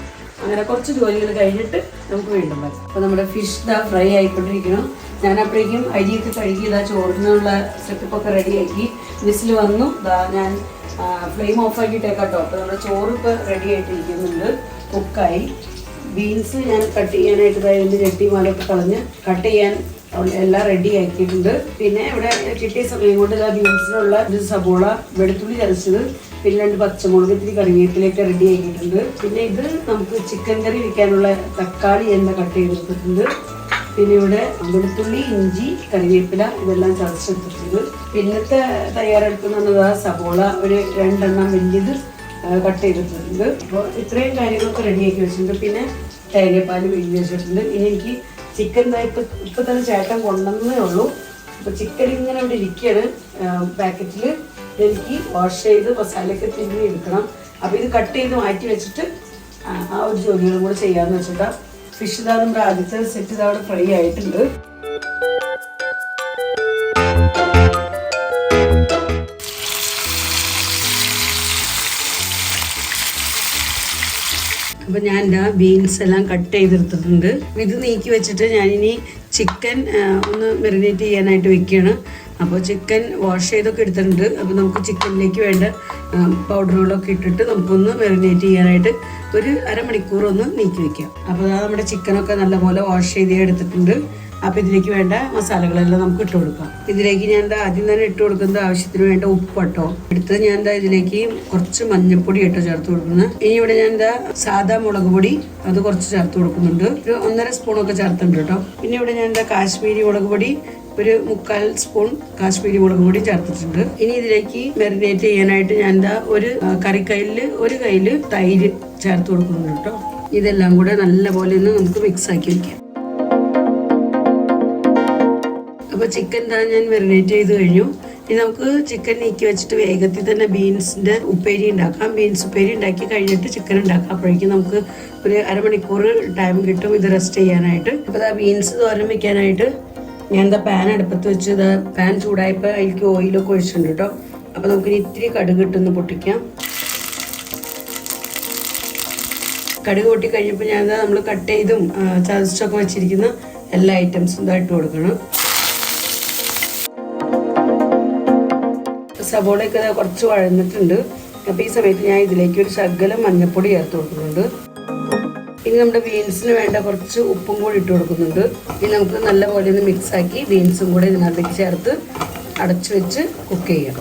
അങ്ങനെ കുറച്ച് ജോലികൾ കഴിഞ്ഞിട്ട് നമുക്ക് വീണ്ടും വരാം. അപ്പോൾ നമ്മുടെ ഫിഷ് ദാ ഫ്രൈ ആയിക്കൊണ്ടിരിക്കണം ഞാൻ അപ്പോഴേക്കും അരിയൊക്കെ കഴുകി ഇതാ ചോറിനുള്ള സെറ്റപ്പൊക്കെ റെഡിയാക്കി വിസിൽ വന്നു. ഇതാ ഞാൻ ഫ്ലെയിം ഓഫ് ആക്കിയിട്ടേക്കാട്ടോ. അപ്പോൾ നമ്മുടെ ചോറ് ഇപ്പോൾ റെഡി ആയിട്ടിരിക്കുന്നുണ്ട്. കുക്കായി ബീൻസ് ഞാൻ കട്ട് ചെയ്യാനായിട്ട് ഇതായതിന്റെ ചട്ടി മാലൊക്കെ കളഞ്ഞ് കട്ട് ചെയ്യാൻ എല്ലാം റെഡി ആക്കിയിട്ടുണ്ട്. പിന്നെ ഇവിടെ കിട്ടിയ സമയം കൊണ്ട് ഇതാ ബീൻസിനുള്ള ഒരു സബോള വെളുത്തുള്ളി ചതച്ചത് പിന്നെ രണ്ട് പച്ചമുളക് ഇത്തിരി കറിവേപ്പിലൊക്കെ റെഡി ആക്കിയിട്ടുണ്ട്. പിന്നെ ഇത് നമുക്ക് ചിക്കൻ കറി വെക്കാനുള്ള തക്കാളി എന്ന കട്ട് ചെയ്തെടുത്തിട്ടുണ്ട്. പിന്നെ ഇവിടെ വെളുത്തുള്ളി ഇഞ്ചി കറിവേപ്പില ഇതെല്ലാം ചതച്ചെടുത്തിട്ടുണ്ട്. പിന്നത്തെ പറഞ്ഞത് ആ സബോള ഒരു രണ്ടെണ്ണം വലിയത് കട്ട് ചെയ്തിട്ടുണ്ട് അപ്പോൾ ഇത്രയും കാര്യങ്ങളൊക്കെ റെഡിയാക്കി വെച്ചിട്ടുണ്ട്. പിന്നെ തേങ്ങാപ്പാൽ വെച്ചിട്ടുണ്ട്. ഇനി എനിക്ക് ചിക്കൻ ഇപ്പം ഇപ്പം തന്നെ ചേട്ടൻ കൊണ്ടുവന്നേ ഉള്ളൂ. അപ്പോൾ ചിക്കൻ ഇങ്ങനെ ഇവിടെ ഇരിക്കുകയാണ് പാക്കറ്റിൽ എനിക്ക് വാഷ് ചെയ്ത് മസാലയൊക്കെ തിരിഞ്ഞ് എടുക്കണം. അപ്പോൾ ഇത് കട്ട് ചെയ്ത് മാറ്റി വെച്ചിട്ട് ആ ഒരു ജോലികളും കൂടെ ചെയ്യാമെന്ന് വെച്ചിട്ടാ. ഫിഷ് ഇതാ നമ്മുടെ ആദ്യത്തെ സെറ്റ് ഇതാ അവിടെ ഫ്രൈ ആയിട്ടുണ്ട്. അപ്പോൾ ഞാൻ എന്താ ബീൻസ് എല്ലാം കട്ട് ചെയ്തെടുത്തിട്ടുണ്ട്. ഇത് നീക്കി വെച്ചിട്ട് ഞാനിനി ചിക്കൻ ഒന്ന് മെറിനേറ്റ് ചെയ്യാനായിട്ട് വെക്കുകയാണ്. അപ്പോൾ ചിക്കൻ വാഷ് ചെയ്തൊക്കെ എടുത്തിട്ടുണ്ട്. അപ്പോൾ നമുക്ക് ചിക്കനിലേക്ക് വേണ്ട പൗഡറുകളൊക്കെ ഇട്ടിട്ട് നമുക്കൊന്ന് മെറിനേറ്റ് ചെയ്യാനായിട്ട് ഒരു അരമണിക്കൂർ ഒന്ന് നീക്കി വെക്കാം. അപ്പോൾ നമ്മുടെ ചിക്കനൊക്കെ നല്ലപോലെ വാഷ് ചെയ്ത് എടുത്തിട്ടുണ്ട്. അപ്പോൾ ഇതിലേക്ക് വേണ്ട മസാലകളെല്ലാം നമുക്ക് ഇട്ട് കൊടുക്കാം. ഇതിലേക്ക് ഞാൻ എന്താ ആദ്യം തന്നെ ഇട്ട് കൊടുക്കുന്നത് ആവശ്യത്തിന് വേണ്ട ഉപ്പ് കേട്ടോ. എടുത്ത് ഞാൻ എന്താ ഇതിലേക്ക് കുറച്ച് മഞ്ഞൾപ്പൊടി ഇട്ട് ചേർത്ത് കൊടുക്കുന്നത്. ഇനി ഇവിടെ ഞാൻ എന്താ സാധാ മുളക് പൊടി അത് കുറച്ച് ചേർത്ത് കൊടുക്കുന്നുണ്ട്. ഒരു ഒന്നര സ്പൂണൊക്കെ ചേർത്തിട്ടുണ്ട് കേട്ടോ. പിന്നെ ഇവിടെ ഞാൻ എന്താ കാശ്മീരി മുളക് പൊടി ഒരു മുക്കാൽ സ്പൂൺ കാശ്മീരി മുളക് പൊടി ചേർത്തിട്ടുണ്ട്. ഇനി ഇതിലേക്ക് മെറിനേറ്റ് ചെയ്യാനായിട്ട് ഞാൻ എന്താ ഒരു കറിക്കൈലിൽ ഒരു കയ്യിൽ തൈര് ചേർത്ത് കൊടുക്കുന്നുണ്ട് കേട്ടോ. ഇതെല്ലാം കൂടെ നല്ലപോലെ ഒന്ന് നമുക്ക് മിക്സ് ആക്കി വെക്കാം. അപ്പോൾ ചിക്കൻ താ ഞാൻ മെറിനേറ്റ് ചെയ്ത് കഴിഞ്ഞു. ഇനി നമുക്ക് ചിക്കൻ നീക്കി വെച്ചിട്ട് വേഗത്തിൽ തന്നെ ബീൻസിന്റെ ഉപ്പേരി ഉണ്ടാക്കാം. ബീൻസ് ഉപ്പേരി ഉണ്ടാക്കി കഴിഞ്ഞിട്ട് ചിക്കൻ ഉണ്ടാക്കാം അപ്പോഴേക്കും നമുക്ക് ഒരു അരമണിക്കൂർ ടൈം കിട്ടും ഇത് റെസ്റ്റ് ചെയ്യാനായിട്ട്. അപ്പോൾ ആ ബീൻസ് തോരൻ വെക്കാനായിട്ട് ഞാൻ എന്താ പാൻ അടുപ്പത്ത് വെച്ച് ഇതാ പാൻ ചൂടായപ്പോൾ അതിലേക്ക് ഓയിലൊക്കെ ഒഴിച്ചിട്ടുണ്ട് കേട്ടോ അപ്പോൾ നമുക്കിനി ഇത്തിരി കടുക് ഇട്ടൊന്ന് പൊട്ടിക്കാം. കടുക് പൊട്ടി കഴിഞ്ഞപ്പോൾ ഞാൻ നമ്മൾ കട്ട് ചെയ്തും ചതച്ചൊക്കെ വെച്ചിരിക്കുന്ന എല്ലാ ഐറ്റംസും ഇതായിട്ട് കൊടുക്കണം. സബോളയൊക്കെ ദാ കുറച്ച് വഴന്നിട്ടുണ്ട്. അപ്പോൾ ഈ സമയത്ത് ഞാൻ ഇതിലേക്ക് ഒരു ശകലം മഞ്ഞൾപ്പൊടി ചേർത്ത് കൊടുക്കുന്നുണ്ട്. ഇനി നമ്മുടെ ബീൻസിന് വേണ്ട കുറച്ച് ഉപ്പും കൂടി ഇട്ട് കൊടുക്കുന്നുണ്ട്. ഇനി നമുക്ക് നല്ലപോലെ ഒന്ന് മിക്സ് ആക്കി ബീൻസും കൂടെ ഇതിനകത്തേക്ക് ചേർത്ത് അടച്ചു വെച്ച് കുക്ക് ചെയ്യാം.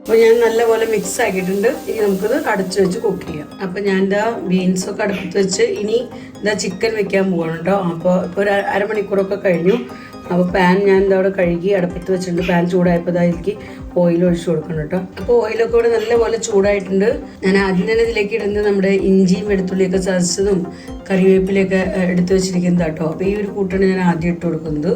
അപ്പോൾ ഞാൻ നല്ലപോലെ മിക്സ് ആക്കിയിട്ടുണ്ട്. ഇനി നമുക്കിത് അടച്ചു വെച്ച് കുക്ക് ചെയ്യാം. അപ്പോൾ ഞാൻ എന്താ ബീൻസൊക്കെ അടുപ്പത്ത് വെച്ച് ഇനി എന്താ ചിക്കൻ വെക്കാൻ പോകണം കേട്ടോ അപ്പോൾ ഇപ്പോൾ ഒരു അര- അരമണിക്കൂറൊക്കെ കഴിഞ്ഞു. അപ്പോൾ പാൻ ഞാൻ എന്താ അവിടെ കഴുകി അടുപ്പത്ത് വെച്ചിട്ടുണ്ട്. പാൻ ചൂടായപ്പോൾ ഇതാ ഇതിലേക്ക് ഓയിൽ ഒഴിച്ച് കൊടുക്കണം കേട്ടോ അപ്പോൾ ഓയിലൊക്കെ ഇവിടെ നല്ലപോലെ ചൂടായിട്ടുണ്ട്. ഞാൻ ആദ്യം തന്നെ ഇതിലേക്ക് ഇടുന്നത് നമ്മുടെ ഇഞ്ചിയും വെളുത്തുള്ളിയൊക്കെ ചതച്ചതും കറിവേപ്പിലൊക്കെ എടുത്ത് വെച്ചിരിക്കുന്നത് കേട്ടോ അപ്പോൾ ഈ ഒരു കൂട്ടാണ് ഞാൻ ആദ്യം ഇട്ട് കൊടുക്കുന്നത്.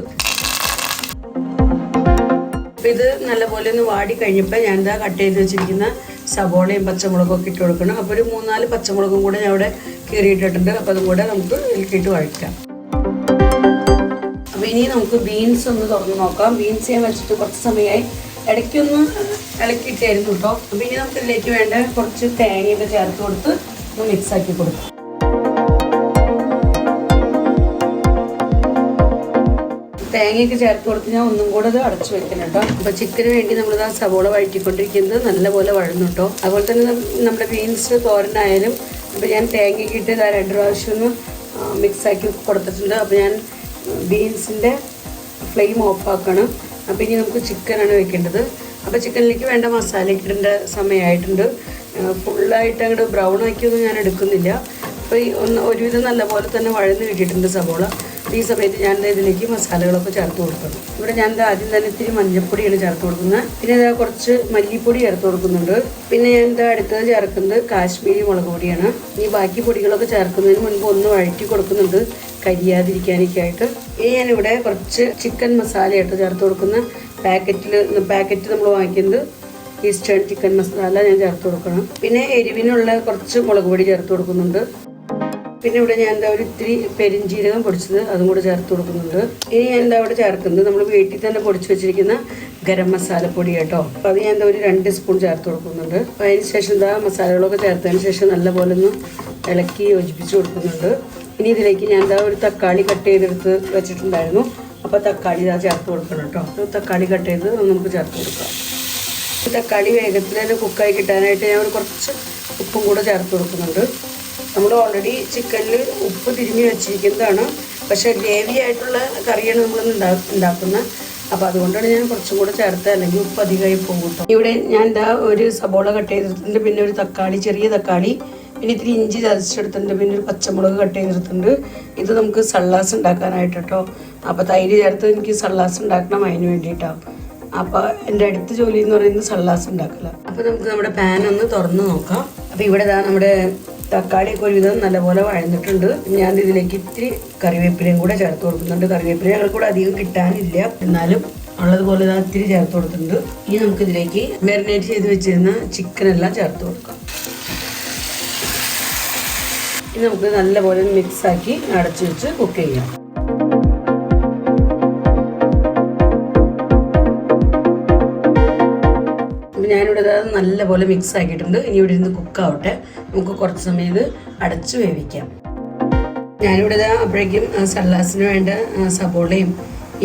അപ്പോൾ ഇത് നല്ലപോലെ ഒന്ന് വാടി കഴിഞ്ഞപ്പോൾ ഞാൻ എന്താ കട്ട് ചെയ്ത് വെച്ചിരിക്കുന്ന സബോളയും പച്ചമുളകും ഒക്കെ ഇട്ട് കൊടുക്കണം. അപ്പോൾ ഒരു മൂന്നാൽ പച്ചമുളകും കൂടെ ഞാൻ അവിടെ കീറിയിട്ടിട്ടുണ്ട്. അപ്പോൾ അതും കൂടെ നമുക്ക് ഇളക്കിയിട്ട് വഴറ്റാം. അപ്പോൾ ഇനി നമുക്ക് ബീൻസ് ഒന്ന് തുറന്ന് നോക്കാം. ബീൻസ് ഞാൻ വെച്ചിട്ട് കുറച്ച് സമയമായി ഇടയ്ക്കൊന്ന് ഇളക്കിയിട്ടായിരുന്നു കേട്ടോ അപ്പോൾ ഇനി നമുക്ക് ഇതിലേക്ക് വേണ്ട കുറച്ച് തേങ്ങയൊക്കെ ചേർത്ത് കൊടുത്ത് ഒന്ന് മിക്സാക്കി കൊടുക്കാം. തേങ്ങയൊക്കെ ചേർത്ത് കൊടുത്ത് ഞാൻ ഒന്നും കൂടെ അത് അടച്ചു വെക്കണം കേട്ടോ. അപ്പോൾ ചിക്കന് വേണ്ടി നമ്മളിത് ആ സവോള വഴറ്റിക്കൊണ്ടിരിക്കുന്നത്. നല്ലപോലെ വഴന്നു കേട്ടോ. അതുപോലെ തന്നെ നമ്മുടെ ബീൻസ് തോരനായാലും അപ്പോൾ ഞാൻ തേങ്ങയൊക്കെ ഇട്ട് ഇതാ രണ്ട് പ്രാവശ്യം ഒന്ന് മിക്സാക്കി കൊടുത്തിട്ടുണ്ട്. അപ്പോൾ ഞാൻ ബീൻസിന്റെ ഫ്ലെയിം ഓഫ് ആക്കണം. അപ്പോൾ ഇനി നമുക്ക് ചിക്കനാണ് വെക്കേണ്ടത്. അപ്പോൾ ചിക്കനിലേക്ക് വേണ്ട മസാല ഇടേണ്ട സമയമായിട്ടുണ്ട് ഫുള്ളായിട്ട് അങ്ങോട്ട് ബ്രൗൺ ആക്കിയൊന്നും ഞാൻ എടുക്കുന്നില്ല. അപ്പോൾ ഈ ഒന്ന് ഒരുവിധം നല്ലപോലെ തന്നെ വഴന്ന് കിട്ടിയിട്ടുണ്ട് സവോള. ഈ സമയത്ത് ഞാൻ ഇതിലേക്ക് മസാലകളൊക്കെ ചേർത്ത് കൊടുക്കണം ഇവിടെ ഞാൻ ആദ്യം തന്നെ ഇത്തിരി മഞ്ഞൾപ്പൊടിയാണ് ചേർത്ത് കൊടുക്കുന്നത്. പിന്നെ ഇതാ കുറച്ച് മല്ലിപ്പൊടി ചേർത്ത് കൊടുക്കുന്നുണ്ട്. പിന്നെ ഞാൻ എന്താ അടുത്തത് ചേർക്കുന്നത് കാശ്മീരി മുളക് പൊടിയാണ്. ഈ ബാക്കി പൊടികളൊക്കെ ചേർക്കുന്നതിന് മുൻപ് ഒന്ന് വഴറ്റി കൊടുക്കുന്നുണ്ട്. കരിയാതിരിക്കാനൊക്കെ ആയിട്ട്. ഇനി ഞാനിവിടെ കുറച്ച് ചിക്കൻ മസാലയായിട്ട് ചേർത്ത് കൊടുക്കുന്ന പാക്കറ്റിൽ പാക്കറ്റ് നമ്മൾ വാങ്ങിക്കുന്നത് ഈസ്റ്റേൺ ചിക്കൻ മസാല ഞാൻ ചേർത്ത് കൊടുക്കണം. പിന്നെ എരിവിനുള്ള കുറച്ച് മുളക് പൊടി ചേർത്ത് കൊടുക്കുന്നുണ്ട്. പിന്നെ ഇവിടെ ഞാൻ എന്താ ഒരു ഇത്തിരി പെരിഞ്ചീരകം പൊടിച്ചത് അതും കൂടെ ചേർത്ത് കൊടുക്കുന്നുണ്ട്. ഇനി ഞാൻ എന്താ ഇവിടെ ചേർക്കുന്നത്? നമ്മൾ വീട്ടിൽ തന്നെ പൊടിച്ച് വെച്ചിരിക്കുന്ന ഗരം മസാലപ്പൊടി കേട്ടോ. അപ്പോൾ അത് ഞാൻ എന്താ ഒരു രണ്ട് സ്പൂൺ ചേർത്ത് കൊടുക്കുന്നുണ്ട്. അപ്പോൾ അതിന് ശേഷം എന്താ മസാലകളൊക്കെ ചേർത്തതിന് ശേഷം നല്ലപോലെ ഒന്ന് ഇളക്കി യോജിപ്പിച്ച് കൊടുക്കുന്നുണ്ട്. ഇനി ഇതിലേക്ക് ഞാൻ എന്താ ഒരു തക്കാളി കട്ട് ചെയ്തെടുത്ത് വെച്ചിട്ടുണ്ടായിരുന്നു. അപ്പോൾ തക്കാളി ഇതാ ചേർത്ത് കൊടുക്കണം കേട്ടോ. തക്കാളി കട്ട് ചെയ്ത് നമുക്ക് ചേർത്ത് കൊടുക്കാം. തക്കാളി വേഗത്തിൽ തന്നെ കുക്കായി കിട്ടാനായിട്ട് ഞാൻ ഒരു കുറച്ച് ഉപ്പും കൂടെ ചേർത്ത് കൊടുക്കുന്നുണ്ട്. നമ്മൾ ഓൾറെഡി ചിക്കനിൽ ഉപ്പ് തിരുമ്മി വെച്ചിരിക്കുന്നതാണ്. പക്ഷേ ഗ്രേവി ആയിട്ടുള്ള കറിയാണ് നമ്മൾ ഉണ്ടാക്കുന്നത് അപ്പോൾ അതുകൊണ്ടാണ് ഞാൻ കുറച്ചും കൂടെ ചേർത്ത് അല്ലെങ്കിൽ ഉപ്പ് അധികമായി പോകും ഇവിടെ ഞാൻ എന്താ ഒരു സബോള കട്ട് ചെയ്തിട്ടുണ്ട്. പിന്നെ ഒരു തക്കാളി ചെറിയ തക്കാളി പിന്നെ ഇത്തിരി ഇഞ്ചി ചതച്ചെടുത്തിട്ടുണ്ട് പിന്നെ ഒരു പച്ചമുളക് കട്ട് ചെയ്തിട്ടുണ്ട്. ഇത് നമുക്ക് സള്ളാസ് ഉണ്ടാക്കാനായിട്ട് കേട്ടോ. അപ്പോൾ തൈര് ചേർത്ത് എനിക്ക് സള്ളാസ് ഉണ്ടാക്കണം അതിന് വേണ്ടിയിട്ടാണ് അപ്പോൾ എന്റെ അടുത്ത ജോലി എന്ന് പറയുന്നത് സള്ളാസ് ഉണ്ടാക്കില്ല അപ്പോൾ നമുക്ക് നമ്മുടെ പാൻ ഒന്ന് തുറന്ന് നോക്കാം. അപ്പോൾ ഇവിടെ നമ്മുടെ തക്കാളിയൊക്കെ ഒരുവിധം നല്ലപോലെ വഴന്നിട്ടുണ്ട് ഞാൻ ഇതിലേക്ക് ഇത്തിരി കറിവേപ്പിലയും കൂടെ ചേർത്ത് കൊടുക്കുന്നുണ്ട്. കറിവേപ്പില ഞങ്ങൾ കൂടെ അധികം കിട്ടാനില്ല. എന്നാലും ഉള്ളതുപോലെ ഇതാ ഇത്തിരി ചേർത്ത് കൊടുത്തിട്ടുണ്ട്. ഇനി നമുക്ക് ഇതിലേക്ക് മെറിനേറ്റ് ചെയ്ത് വെച്ചിരുന്ന ചിക്കൻ എല്ലാം ചേർത്ത് കൊടുക്കാം. ഇനി നമുക്ക് നല്ലപോലെ മിക്സാക്കി അടച്ചു വെച്ച് കുക്ക് ചെയ്യാം. ഇത് നല്ലപോലെ മിക്സ് ആക്കിയിട്ടുണ്ട്. ഇനി ഇവിടെ ഇരുന്ന് കുക്കാവട്ടെ നമുക്ക് കുറച്ച് സമയം ഇത് അടച്ച് വേവിക്കാം. ഞാനിവിടെ അപ്പോഴേക്കും സല്ലാസിന് വേണ്ട സബോളയും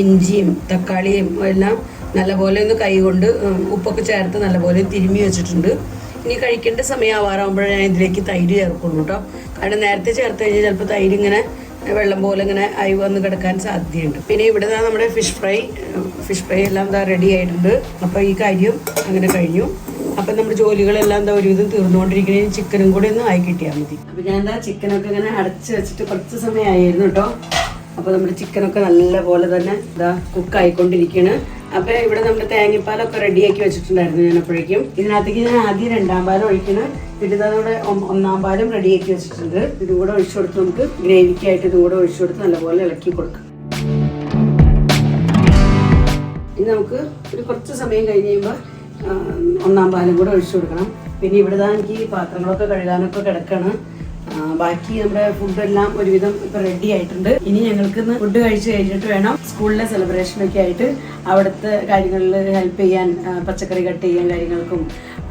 ഇഞ്ചിയും തക്കാളിയും എല്ലാം നല്ലപോലെ ഒന്ന് കൈകൊണ്ട് ഉപ്പൊക്കെ ചേർത്ത് നല്ലപോലെ തിരുമ്മി വെച്ചിട്ടുണ്ട്. ഇനി കഴിക്കേണ്ട സമയം ആവാറാകുമ്പോഴേ ഞാൻ ഇതിലേക്ക് തൈര് ചേർക്കുള്ളൂ കേട്ടോ കാരണം നേരത്തെ ചേർത്ത് കഴിഞ്ഞാൽ ചിലപ്പോൾ തൈര് ഇങ്ങനെ വെള്ളം പോലെ ഇങ്ങനെ ആയി വന്ന് കിടക്കാൻ സാധ്യതയുണ്ട്. പിന്നെ ഇവിടെ നമ്മുടെ ഫിഷ് ഫ്രൈ ഫിഷ് ഫ്രൈ എല്ലാം ഇതാ റെഡി ആയിട്ടുണ്ട്. അപ്പോൾ ഈ കാര്യം അങ്ങനെ കഴിഞ്ഞു. നമ്മുടെ ജോലികളെല്ലാം എന്താ ഒരുവിധം തീർന്നുകൊണ്ടിരിക്കണേ. ചിക്കനും കൂടെ ഒന്ന് ആയി കിട്ടിയാൽ മതി. അപ്പം ഞാൻ എന്താ ചിക്കനൊക്കെ ഇങ്ങനെ അടച്ച് വെച്ചിട്ട് കുറച്ച് സമയമായിരുന്നു കേട്ടോ. അപ്പോൾ നമ്മുടെ ചിക്കനൊക്കെ നല്ലപോലെ തന്നെ ഇതാ കുക്ക് ആയിക്കൊണ്ടിരിക്കുകയാണ് അപ്പോൾ ഇവിടെ നമ്മുടെ തേങ്ങപ്പാലൊക്കെ റെഡിയാക്കി വെച്ചിട്ടുണ്ടായിരുന്നു ഞാൻ അപ്പോഴേക്കും. ഇതിനകത്തേക്ക് ഞാൻ ആദ്യം രണ്ടാം പാലം ഒഴിക്കണം. പിന്നെ നമ്മുടെ ഒന്നാം പാലും റെഡിയാക്കി വെച്ചിട്ടുണ്ട്. ഇതും കൂടെ ഒഴിച്ചു കൊടുത്ത് നമുക്ക് ഗ്രേവിക്കായിട്ട് ഇതും കൂടെ ഒഴിച്ചു കൊടുത്ത് നല്ലപോലെ ഇളക്കി കൊടുക്കാം. ഇനി നമുക്ക് ഒരു കുറച്ച് സമയം കഴിഞ്ഞ് കഴിയുമ്പോൾ ഒന്നാം പാലും കൂടെ ഒഴിച്ചു കൊടുക്കണം. പിന്നെ ഇവിടെ എനിക്ക് പാത്രങ്ങളൊക്കെ കഴുകാനൊക്കെ കിടക്കണം. ബാക്കി നമ്മുടെ ഫുഡെല്ലാം ഒരുവിധം ഇപ്പൊ റെഡി ആയിട്ടുണ്ട്. ഇനി ഞങ്ങൾക്ക് ഇന്ന് ഫുഡ് കഴിച്ച് കഴിഞ്ഞിട്ട് വേണം സ്കൂളിലെ സെലിബ്രേഷനൊക്കെ ആയിട്ട് അവിടുത്തെ കാര്യങ്ങളിൽ ഹെൽപ്പ് ചെയ്യാൻ പച്ചക്കറി കട്ട് ചെയ്യാൻ കാര്യങ്ങൾക്കും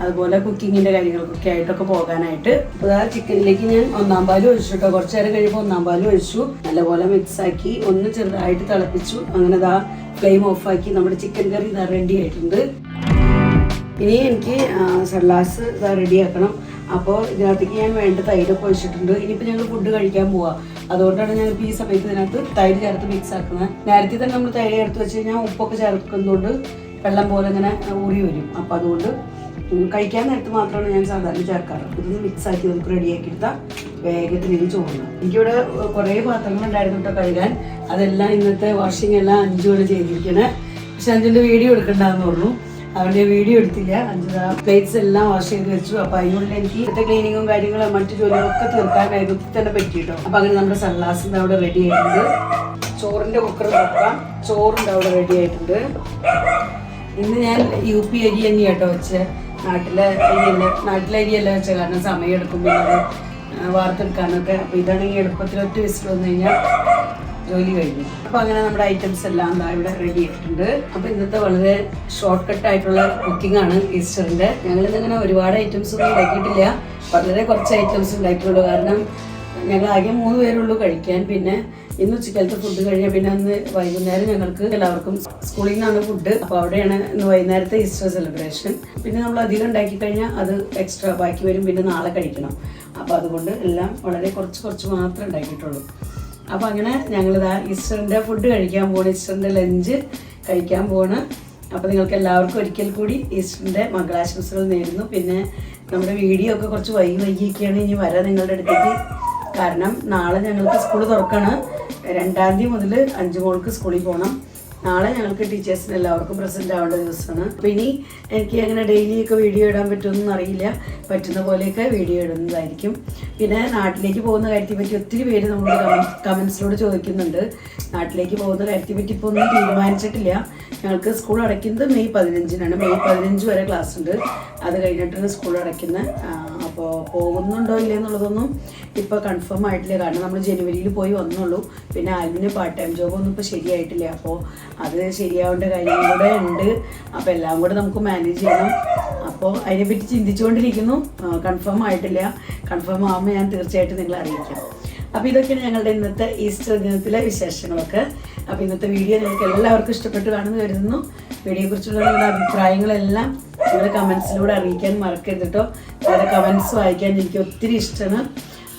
അതുപോലെ കുക്കിങ്ങിന്റെ കാര്യങ്ങൾക്കൊക്കെ ആയിട്ടൊക്കെ പോകാനായിട്ട്. അപ്പോൾ ആ ചിക്കനിലേക്ക് ഞാൻ ഒന്നാം പാലും ഒഴിച്ചു കേട്ടോ. കുറച്ച് നേരം കഴിയുമ്പോൾ ഒന്നാം പാലും ഒഴിച്ചു. നല്ലപോലെ മിക്സ് ആക്കി ഒന്ന് ചെറുതായിട്ട് തിളപ്പിച്ചു. അങ്ങനെ ദാ ഫ്ലെയിം ഓഫാക്കി നമ്മുടെ ചിക്കൻ കറി ഇതാ റെഡി ആയിട്ടുണ്ട്. ഇനി എനിക്ക് ഇതാ റെഡിയാക്കണം. അപ്പോൾ ഇതിനകത്തേക്ക് ഞാൻ വേണ്ട തൈരൊക്കെ ഒഴിച്ചിട്ടുണ്ട്. ഇനിയിപ്പോൾ ഞങ്ങൾ ഫുഡ് കഴിക്കാൻ പോവാ. അതുകൊണ്ടാണ് ഞാൻ ഈ സമയത്ത് ഇതിനകത്ത് തൈര് ചേർത്ത് മിക്സ് ആക്കുന്നത്. നേരത്തെ തന്നെ നമ്മൾ തൈര് ചേർത്ത് വെച്ച് കഴിഞ്ഞാൽ ഉപ്പൊക്കെ ചേർക്കുന്നതുകൊണ്ട് വെള്ളം പോലെ ഇങ്ങനെ ഊറി വരും. അപ്പോൾ അതുകൊണ്ട് കഴിക്കാൻ നേരത്ത് മാത്രമാണ് ഞാൻ സാധാരണ ചേർക്കാറ്. ഇതൊന്ന് മിക്സ് ആക്കി നമുക്ക് റെഡിയാക്കി എടുത്താൽ വേഗത്തിൽ ഇത് ചോറുന്നത് എനിക്കിവിടെ കുറേ പാത്രങ്ങൾ ഉണ്ടായിരുന്നു കേട്ടോ കഴുകാൻ. അതെല്ലാം ഇന്നത്തെ വാഷിംഗ് എല്ലാം അഞ്ചു വരെ ചെയ്തിരിക്കണേ. പക്ഷെ അഞ്ചിന്റെ വീഡിയോ എടുക്കണ്ടെന്ന് പറഞ്ഞു അവന്റെ വീഡിയോ എടുത്തില്ല. അഞ്ചുതാ പ്ലേറ്റ്സ് എല്ലാം വാഷ് ചെയ്ത് വെച്ചു. അപ്പൊ അതിനുള്ളിൽ എനിക്ക് ഇന്നത്തെ ക്ലീനിങ്ങും കാര്യങ്ങളും മറ്റു തീർക്കാൻ വേഗത്തിൽ തന്നെ പറ്റിയിട്ടോ. അപ്പൊ അങ്ങനെ നമ്മുടെ ഉണ്ട് അവിടെ റെഡി ആയിട്ടുണ്ട്. ചോറിന്റെ കുക്കർ നോക്കാം. ചോറിന്റെ അവിടെ റെഡി ആയിട്ടുണ്ട്. ഇന്ന് ഞാൻ യു പി അരി തന്നെ കേട്ടോ വെച്ച്. നാട്ടിലെ അരിയല്ല നാട്ടിലെ അരിയല്ല വെച്ച. കാരണം സമയം എടുക്കുമ്പോൾ വാർത്തെടുക്കാനൊക്കെ. അപ്പൊ ഇതാണെങ്കിൽ എളുപ്പത്തിൽ ഒറ്റ വിസിൽ വന്നു കഴിഞ്ഞാൽ ജോലി കഴിഞ്ഞു. അപ്പൊ അങ്ങനെ നമ്മുടെ ഐറ്റംസ് എല്ലാം എന്താ ഇവിടെ റെഡി ആയിട്ടുണ്ട്. അപ്പൊ ഇന്നത്തെ വളരെ ഷോർട്ട് കട്ട് ആയിട്ടുള്ള കുക്കിംഗ് ആണ് ഈസ്റ്ററിന്റെ ഞങ്ങൾ ഇന്നിങ്ങനെ ഒരുപാട് ഐറ്റംസ് ഒന്നും ഉണ്ടാക്കിയിട്ടില്ല. വളരെ കുറച്ച് ഐറ്റംസ് ഉണ്ടാക്കിയിട്ടുള്ളൂ കാരണം ഞങ്ങൾ ആകെ മൂന്ന് പേരുള്ളൂ കഴിക്കാൻ. പിന്നെ ഇന്ന് ഉച്ചക്കാലത്തെ ഫുഡ് കഴിഞ്ഞാൽ പിന്നെ അന്ന് വൈകുന്നേരം ഞങ്ങൾക്ക് എല്ലാവർക്കും സ്കൂളിൽ നിന്നാണ് ഫുഡ് അപ്പോൾ അവിടെയാണ് ഇന്ന് വൈകുന്നേരത്തെ ഈസ്റ്റർ സെലിബ്രേഷൻ പിന്നെ നമ്മൾ അധികം ഉണ്ടാക്കി കഴിഞ്ഞാൽ അത് എക്സ്ട്രാ ബാക്കി വരും. പിന്നെ നാളെ കഴിക്കണം. അപ്പോൾ അതുകൊണ്ട് എല്ലാം വളരെ കുറച്ച് കുറച്ച് മാത്രമേ ഉണ്ടാക്കിയിട്ടുള്ളൂ. അപ്പോൾ അങ്ങനെ ഞങ്ങളിതാ ഈസ്റ്ററിന്റെ ഫുഡ് കഴിക്കാൻ പോകണം ഈസ്റ്ററിന്റെ ലഞ്ച് കഴിക്കാൻ പോണ് അപ്പോൾ നിങ്ങൾക്ക് എല്ലാവർക്കും ഒരിക്കൽ കൂടി ഈസ്റ്ററിന്റെ മംഗളാശംസകൾ നേരുന്നു. പിന്നെ നമ്മുടെ വീഡിയോ ഒക്കെ കുറച്ച് വൈകി വൈകിയൊക്കെയാണ് ഇനി വരാൻ നിങ്ങളുടെ അടുത്തേക്ക്. കാരണം നാളെ ഞങ്ങൾക്ക് സ്കൂൾ തുറക്കാണ്. രണ്ടാം തീയതി മുതൽ അഞ്ചു മോൾക്ക് സ്കൂളിൽ പോകണം നാളെ ഞങ്ങൾക്ക് ടീച്ചേഴ്സിന് എല്ലാവർക്കും പ്രസന്റ് ആവേണ്ട ദിവസമാണ്. അപ്പോൾ ഇനി എനിക്ക് അങ്ങനെ ഡെയിലി ഒക്കെ വീഡിയോ ഇടാൻ പറ്റുമെന്നൊന്നും അറിയില്ല. പറ്റുന്ന പോലെയൊക്കെ വീഡിയോ ഇടുന്നതായിരിക്കും. പിന്നെ നാട്ടിലേക്ക് പോകുന്ന കാര്യത്തെ പറ്റി ഒത്തിരി പേര് നമ്മളോട് കമൻസിലൂടെ ചോദിക്കുന്നുണ്ട്. നാട്ടിലേക്ക് പോകുന്ന കാര്യത്തെ പറ്റി ഇപ്പോൾ ഒന്നും തീരുമാനിച്ചിട്ടില്ല. ഞങ്ങൾക്ക് സ്കൂൾ അടയ്ക്കുന്നത് മെയ് പതിനഞ്ചിനാണ്. മെയ് പതിനഞ്ച് വരെ ക്ലാസ് ഉണ്ട്. അത് കഴിഞ്ഞിട്ടാണ് സ്കൂൾ അടയ്ക്കുന്നത്. അപ്പോൾ പോകുന്നുണ്ടോ ഇല്ലേ എന്നുള്ളതൊന്നും ഇപ്പോൾ കൺഫേം ആയിട്ടില്ല. കാരണം നമ്മൾ ജനുവരിയിൽ പോയി വന്നുള്ളൂ. പിന്നെ ആൽവിന് പാർട്ട് ടൈം ജോബൊന്നും ഇപ്പോൾ ശരിയായിട്ടില്ല. അപ്പോൾ അത് ശരിയാവേണ്ട കാര്യം കൂടെ ഉണ്ട്. അപ്പോൾ എല്ലാം കൂടെ നമുക്ക് മാനേജ് ചെയ്യണം. അപ്പോൾ അതിനെപ്പറ്റി ചിന്തിച്ചുകൊണ്ടിരിക്കുന്നു. കൺഫേം ആയിട്ടില്ല. കൺഫേം ആകുമ്പോൾ ഞാൻ തീർച്ചയായിട്ടും നിങ്ങളെ അറിയിക്കാം. അപ്പോൾ ഇതൊക്കെയാണ് ഞങ്ങളുടെ ഇന്നത്തെ ഈസ്റ്റർ ദിനത്തിലെ വിശേഷങ്ങളൊക്കെ. അപ്പോൾ ഇന്നത്തെ വീഡിയോ നിങ്ങൾക്ക് എല്ലാവർക്കും ഇഷ്ടപ്പെട്ട് കാണുമെന്ന് കരുതുന്നു. വീഡിയോയെക്കുറിച്ചുള്ള നിങ്ങളുടെ അഭിപ്രായങ്ങളെല്ലാം നിങ്ങളുടെ കമൻസിലൂടെ അറിയിക്കാൻ മറക്കരുത് കേട്ടോ നിങ്ങളുടെ കമൻസ് വായിക്കാൻ എനിക്ക് ഒത്തിരി ഇഷ്ടമാണ്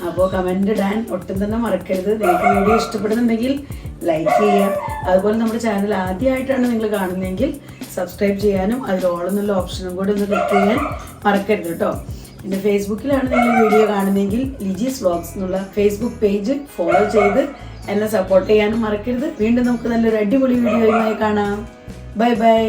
അപ്പോൾ കമന്റ് ഇടാൻ ഒട്ടും തന്നെ മറക്കരുത്. നിങ്ങൾക്ക് വീഡിയോ ഇഷ്ടപ്പെടുന്നുണ്ടെങ്കിൽ ലൈക്ക് ചെയ്യുക. അതുപോലെ നമ്മുടെ ചാനൽ ആദ്യമായിട്ടാണ് നിങ്ങൾ കാണുന്നതെങ്കിൽ സബ്സ്ക്രൈബ് ചെയ്യാനും അതിൽ ഓൾ എന്നുള്ള ഓപ്ഷനും കൂടി ഒന്ന് ക്ലിക്ക് ചെയ്യാൻ മറക്കരുത് കേട്ടോ. പിന്നെ ഫേസ്ബുക്കിലാണ് നിങ്ങൾ വീഡിയോ കാണുന്നതെങ്കിൽ ലിജീസ് വ്ളോഗ്സ് എന്നുള്ള ഫേസ്ബുക്ക് പേജ് ഫോളോ ചെയ്ത് എന്നെ സപ്പോർട്ട് ചെയ്യാനും മറക്കരുത്. വീണ്ടും നമുക്ക് നല്ലൊരു അടിപൊളി വീഡിയോയുമായി കാണാം. Bye bye